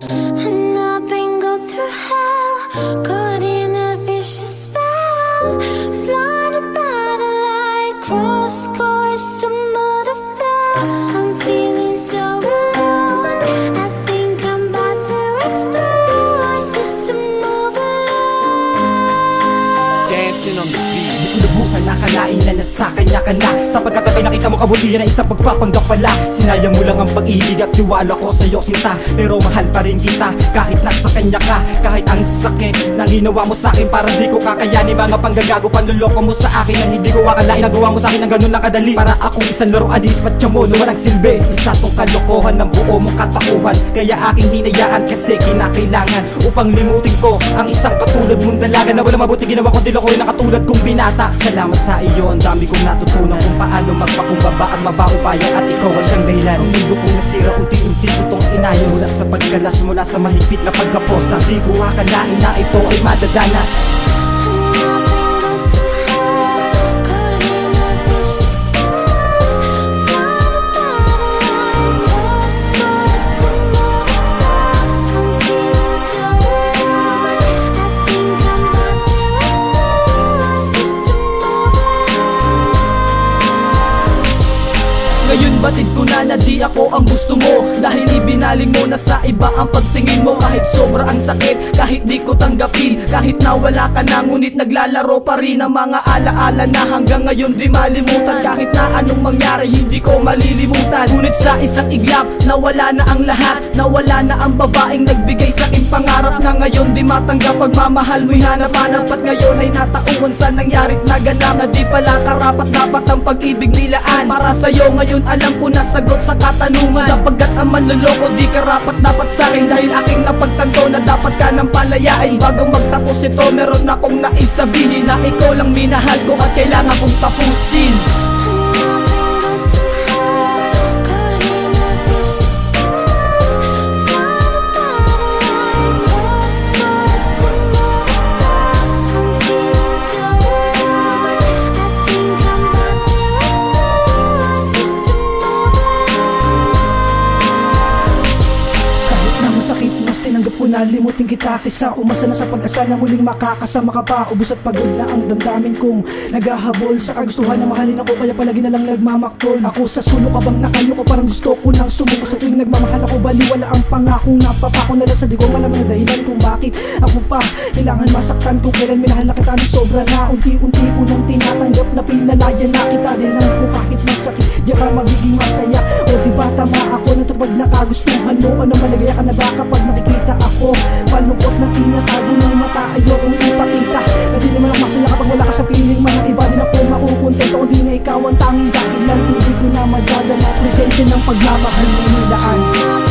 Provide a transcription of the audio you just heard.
And I've been go through hell, caught in a vicious spell, blinded by the light, cross Lubusang nakalain na nasa kanya ka na. Sapagkat ang nakita mo kabutihan na isang pagpapanggap pala. Sinayang mo lang ang pag-ibig at tiwala ko sa'yo sinta. Pero mahal pa rin kita kahit nasa kanya ka. Kahit ang sakit na ginawa mo sa'kin Para di ko kakayanin. Mga panggagago Panluloko mo sa akin. Nang hindi ko akalain Nagawa mo sa'kin ng ganun na kadali. Para akong isang laruan Dispatcha mo na walang silbi. Isa tong kalokohan ng buo mong katauhan. Kaya aking hinayaan kasi kinakailangan Upang limutin ko ang isang katulad mong dalaga. Na walang mabuti ginawa kundi lokohin na katulad kong binata. Salamat sa iyo. Ang dami kong natutunan kung paano magpakumbaba at mapaubaya At ikaw ang siyang dahilan. Ang mundo kong nasira unti-unti ko tong Mula sa pagkalas mula sa mahigpit na pagkaposa Di ko akalain na ito ay madadanas batid ko na na di ako ang gusto mo. Dahil ibinaling mo na sa iba ang pagtingin mo. Kahit sobra ang sakit, kahit di ko tanggapin. Kahit nawala ka na ngunit naglalaro pa rin Ang mga alaala na hanggang ngayon di malimutan. Kahit na anong mangyari hindi ko malilimutan. Ngunit sa isang iglap, nawala na ang lahat. Nawala na ang babaeng nagbigay sa pangarap Na ngayon di matanggap pagmamahal mo'y hanap-hanap. At ngayon ay natauhan sa nangyarit na ganap Na di pala karapat dapat ang pag-ibig nilaan. Para sa'yo ngayon alam ko na sagot sa katanungan. Sapagkat ang manloloko di karapat dapat sa akin. Dahil aking napagtanto na dapat ka nang palayain. Bago magtapos ito meron akong naisabihin Na ikaw lang minahal mas tinanggap ko na limutin kita Kisa umasa na sa pag-asa na muling makakasama ka pa. Ubus at pagod na ang damdamin kong naghahabol Sa kagustuhan na mahalin ako kaya palagi na lang nagmamaktol. Ako sa sulo ka bang nakayo ko parang gusto ko nang sumuko. Sa tuwing nagmamahal ako baliwala ang pangakong napapako na lang sa di ko malaman na dahilan kung bakit Ako pa kailangan masaktan. Kung kailan minahal na kita sobra na Unti-unti ko nang tinatanggap na pinalaya na kita. Din lang ko kahit masakit di ka magiging masaya. O di ba tama ako na kapag nakagustuhan mo Ano malagaya ka na ba kapag tanging dahilan Kung di ko na madadala. Presensya ng pagmamahal mo nilaan